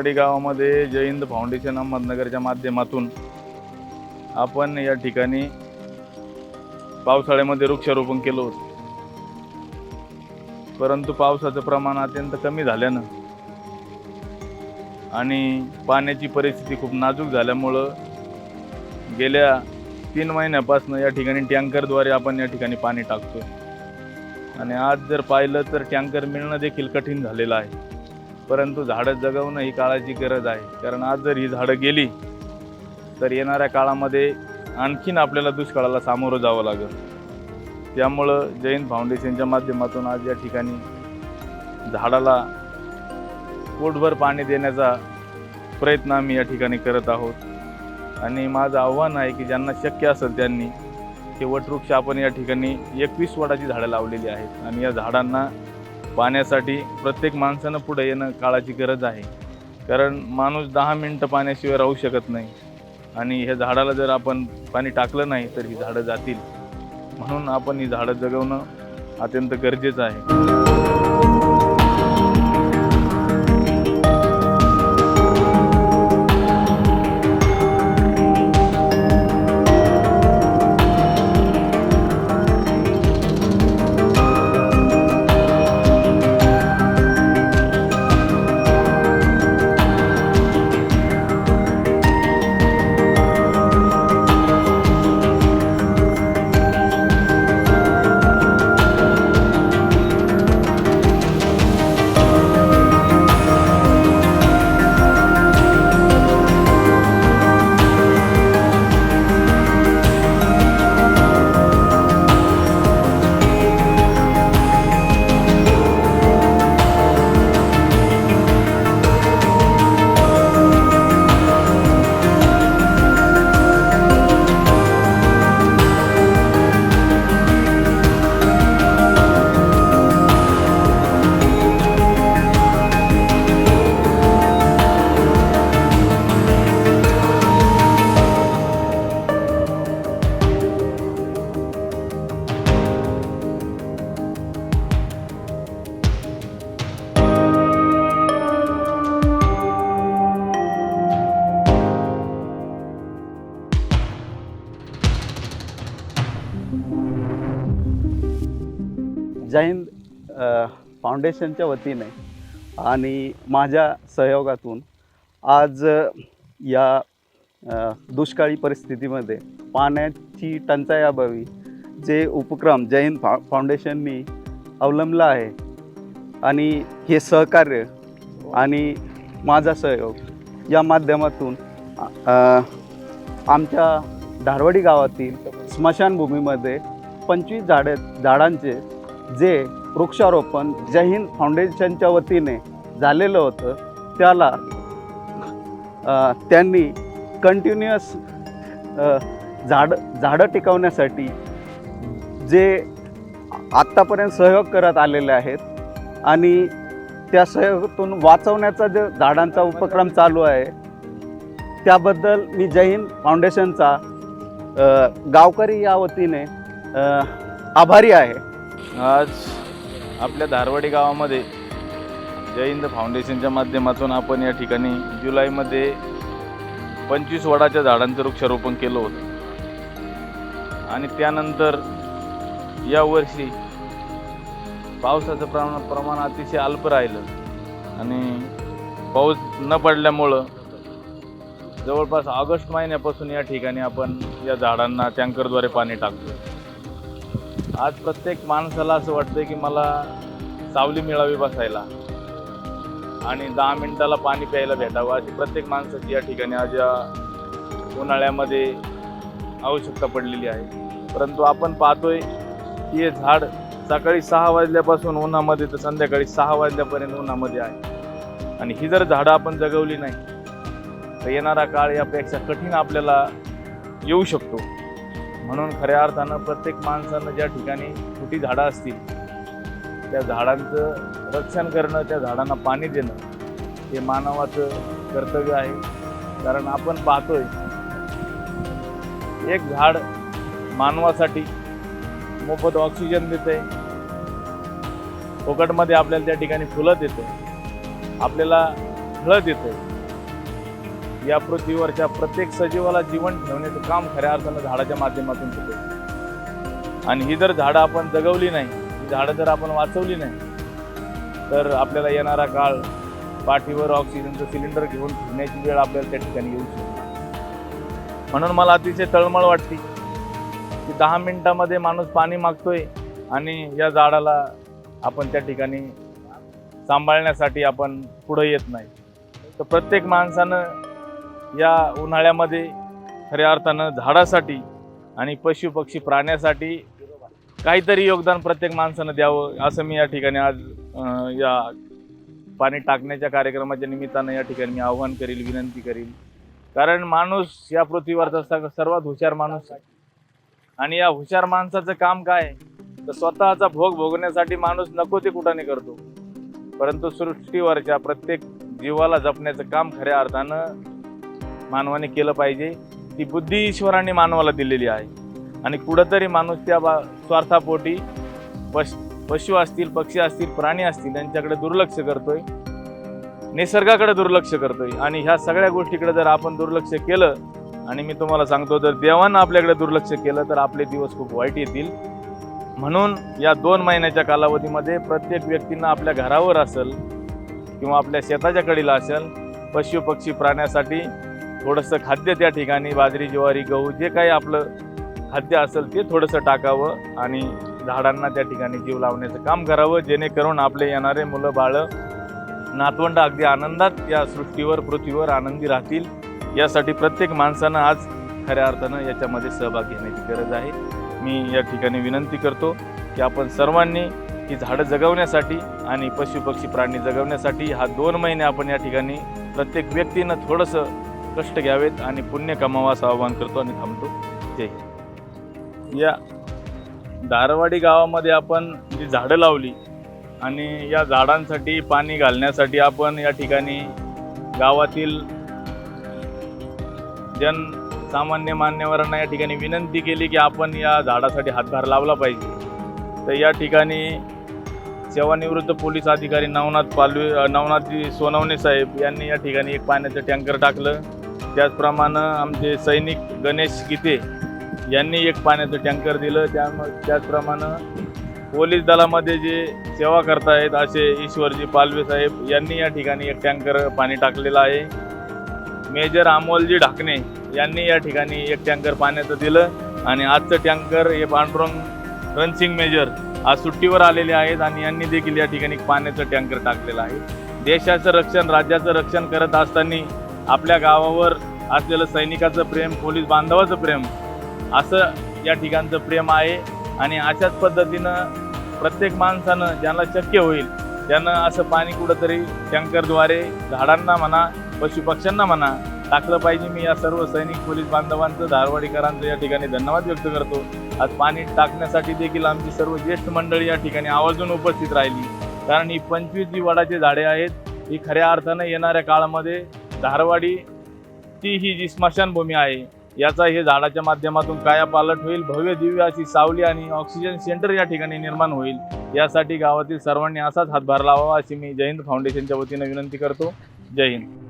धारवाडी गावामध्ये जय हिंद फाउंडेशन अहमदनगरच्या माध्यमातून आपण या ठिकाणी पावसाळ्यामध्ये वृक्षारोपण केलं होतं. परंतु पावसाचं प्रमाण अत्यंत कमी झाल्यानं आणि पाण्याची परिस्थिती खूप नाजूक झाल्यामुळं गेल्या तीन महिन्यापासून या ठिकाणी टँकरद्वारे आपण या ठिकाणी पाणी टाकतो आणि आज जर पाहिलं तर टँकर मिळणं देखील कठीण झालेलं आहे. परंतु झाडं जगवणं ही काळाची गरज आहे. कारण आज जर ही झाडं गेली तर येणाऱ्या काळामध्ये आणखीन आपल्याला दुष्काळाला सामोरं जावं लागेल. त्यामुळं जैन फाउंडेशनच्या माध्यमातून आज या ठिकाणी झाडाला पोटभर पाणी देण्याचा प्रयत्न आम्ही या ठिकाणी करत आहोत. आणि माझं आव्हान आहे की ज्यांना शक्य असेल त्यांनी हे वटवृक्ष आपण या ठिकाणी एकवीस वडाची झाडं लावलेली आहेत. आणि या झाडांना पाण्यासाठी प्रत्येक माणसानं पुढे येणं काळाची गरज आहे. कारण माणूस दहा मिनटं पाण्याशिवाय राहू शकत नाही. आणि ह्या झाडाला जर आपण पाणी टाकलं नाही तर ही झाडं जातील. म्हणून आपण ही झाडं जगवणं अत्यंत गरजेचं आहे. जैन फाउंडेशनच्या वतीने आणि माझ्या सहयोगातून आज या दुष्काळी परिस्थितीमध्ये पाण्याची टंचाईअभावी जे उपक्रम जैन फा फाउंडेशननी अवलंबला आहे आणि हे सहकार्य आणि माझा सहयोग या माध्यमातून आमच्या धारवाडी गावातील स्मशानभूमीमध्ये पंचवीस झाडे झाडांचे जे वृक्षारोपण जय हिंद फाउंडेशनच्या वतीने झालेलं होतं त्याला त्यांनी कंटिन्युअस झाड झाडं टिकवण्यासाठी जे आत्तापर्यंत सहयोग करत आलेले आहेत आणि त्या सहयोगातून वाचवण्याचा जे झाडांचा उपक्रम चालू आहे त्याबद्दल मी जय हिंद फाउंडेशनचा गावकरी या वतीने आभारी आहे. आज आपल्या धारवाडी गावामध्ये जय हिंद फाउंडेशनच्या माध्यमातून आपण या ठिकाणी जुलैमध्ये पंचवीस वडाच्या झाडांचं वृक्षारोपण केलं होतं. आणि त्यानंतर यावर्षी पावसाचं प्रमाण प्रमाण अतिशय अल्प राहिलं. आणि पाऊस न पडल्यामुळं जवळपास ऑगस्ट महिन्यापासून या ठिकाणी आपण या झाडांना टँकरद्वारे पाणी टाकतो आज प्रत्येक माणसाला असं वाटतं की मला सावली मिळावी बसायला. आणि दहा मिनिटाला पाणी प्यायला भेटावं अशी प्रत्येक माणसाची या ठिकाणी आज या उन्हाळ्यामध्ये आवश्यकता पडलेली आहे. परंतु आपण पाहतोय की हे झाड सकाळी सहा वाजल्यापासून उन्हामध्ये तर संध्याकाळी सहा वाजल्यापर्यंत उन्हामध्ये आहे. आणि ही जर झाडं आपण जगवली नाही तर येणारा काळ यापेक्षा कठीण आपल्याला येऊ शकतो. म्हणून खऱ्या अर्थानं प्रत्येक माणसानं ज्या ठिकाणी छोटी झाडं असतील त्या झाडांचं रक्षण करणं त्या झाडांना पाणी देणं हे मानवाचं कर्तव्य आहे. कारण आपण पाहतोय एक झाड मानवासाठी मोफत ऑक्सिजन देते फुकटमध्ये आपल्याला त्या ठिकाणी फुलं देते आपल्याला फळं देतं या पृथ्वीवरच्या प्रत्येक सजीवाला जीवन ठेवण्याचं काम खऱ्या अर्थानं झाडाच्या माध्यमातून होतं. आणि ही जर झाडं आपण जगवली नाही ही झाडं जर आपण वाचवली नाही तर आपल्याला येणारा काळ पाठीवर ऑक्सिजनचं सिलेंडर घेऊन फिरण्याची वेळ आपल्याला त्या ठिकाणी येऊ शकते. म्हणून मला अतिशय तळमळ वाटते की दहा मिनिटामध्ये माणूस पाणी मागतोय आणि या झाडाला आपण त्या ठिकाणी सांभाळण्यासाठी आपण पुढे येत नाही. तर प्रत्येक माणसानं या उन्हाळ्यामध्ये खऱ्या अर्थानं झाडासाठी आणि पशु पक्षी प्राण्यासाठी काहीतरी योगदान प्रत्येक माणसानं द्यावं असं मी या ठिकाणी आज या पाणी टाकण्याच्या कार्यक्रमाच्या निमित्तानं या ठिकाणी मी आव्हान करील विनंती करील. कारण माणूस या पृथ्वीवरचा सग- सर्वात हुशार माणूस आहे. आणि या हुशार माणसाचं काम काय? आहे? तर स्वतःचा भोग भोगण्यासाठी माणूस नको ते कुठाने करतो. परंतु सृष्टीवरच्या प्रत्येक जीवाला जपण्याचं काम खऱ्या अर्थानं मानवाने केलं पाहिजे. ती बुद्धी ईश्वराने मानवाला दिलेली आहे. आणि कुठंतरी माणूस त्या बा स्वार्थापोटी पश पशु असतील पक्षी असतील प्राणी असतील यांच्याकडे दुर्लक्ष करतोय. निसर्गाकडे दुर्लक्ष करतोय. आणि ह्या सगळ्या गोष्टीकडे जर आपण दुर्लक्ष केलं आणि मी तुम्हाला सांगतो जर देवानं आपल्याकडे दुर्लक्ष केलं तर आपले दिवस खूप वाईट येतील. म्हणून या दोन महिन्याच्या कालावधीमध्ये प्रत्येक व्यक्तीनं आपल्या घरावर असेल किंवा आपल्या शेताच्या कडीला असेल पशु पक्षी प्राण्यासाठी थोडंसं खाद्य त्या ठिकाणी बाजरी ज्वारी गहू जे काही आपलं खाद्य असेल ते थोडंसं टाकावं आणि झाडांना त्या ठिकाणी जीव लावण्याचं काम करावं जेणेकरून आपले येणारे मुलं बाळं नातवंड अगदी आनंदात या सृष्टीवर पृथ्वीवर आनंदी राहतील. यासाठी प्रत्येक माणसानं आज खऱ्या अर्थानं याच्यामध्ये सहभाग घेण्याची गरज आहे. मी या ठिकाणी विनंती करतो की आपण सर्वांनी ही झाडं जगवण्यासाठी आणि पशुपक्षी प्राणी जगवण्यासाठी हा दोन महिने आपण या ठिकाणी प्रत्येक व्यक्तीनं थोडंसं कष्ट घ्यावेत आणि पुण्य कमावास आवाहन करतो आणि थांबतो. जय या दारवाडी गावामध्ये आपण जी झाडं लावली आणि या झाडांसाठी पाणी घालण्यासाठी आपण या ठिकाणी गावातील जन सामान्य मान्यवरांना या ठिकाणी विनंती केली की आपण या झाडासाठी हातभार लावला पाहिजे. तर या ठिकाणी सेवानिवृत्त पोलीस अधिकारी नवनाथ पालवे नवनाथजी सोनवणे साहेब यांनी या ठिकाणी एक पाण्याचं टँकर टाकलं. त्याचप्रमाणे आमचे सैनिक गणेश गीते यांनी एक पाण्याचं टँकर दिलं. त्यामुळे त्याचप्रमाणे पोलीस दलामध्ये जे सेवा करतायत असे ईश्वरजी पालवे साहेब यांनी या ठिकाणी एक टँकर पाणी टाकलेलं आहे. मेजर अमोलजी ढाकणे यांनी या ठिकाणी एक टँकर पाण्याचं दिलं आणि आजचं टँकर हे पांडुरंग रणसिंग मेजर आज सुट्टीवर आलेले आहेत आणि यांनी देखील या ठिकाणी पाण्याचं टँकर टाकलेलं आहे. देशाचं रक्षण राज्याचं रक्षण करत असताना आपल्या गावावर असलेलं सैनिकाचं प्रेम पोलीस बांधवाचं प्रेम असं या ठिकाणचं प्रेम आहे. आणि अशाच पद्धतीनं प्रत्येक माणसानं ज्यांना शक्य होईल त्यानं असं पाणी कुठंतरी टँकरद्वारे झाडांना म्हणा पशुपक्ष्यांना म्हणा टाकलं पाहिजे. मी या सर्व सैनिक पोलीस बांधवांचं धारवाडीकरांचं या ठिकाणी धन्यवाद व्यक्त करतो. आज पाणी टाकण्यासाठी देखील आमची सर्व ज्येष्ठ मंडळी या ठिकाणी आवर्जून उपस्थित राहिली. कारण ही पंचवीस जी वडाची झाडे आहेत. ही खऱ्या अर्थानं येणाऱ्या काळामध्ये धारवाडी ती ही जी स्मशानभूमी आहे याचा हे झाडाच्या माध्यमातून कायापालट होईल भव्य दिव्य अशी सावली आणि ऑक्सिजन सेंटर या ठिकाणी निर्माण होईल. यासाठी गावातील सर्वांनी असाच हातभार लावावा अशी मी जय हिंद फाउंडेशनच्या वतीनं विनंती करतो. जय हिंद.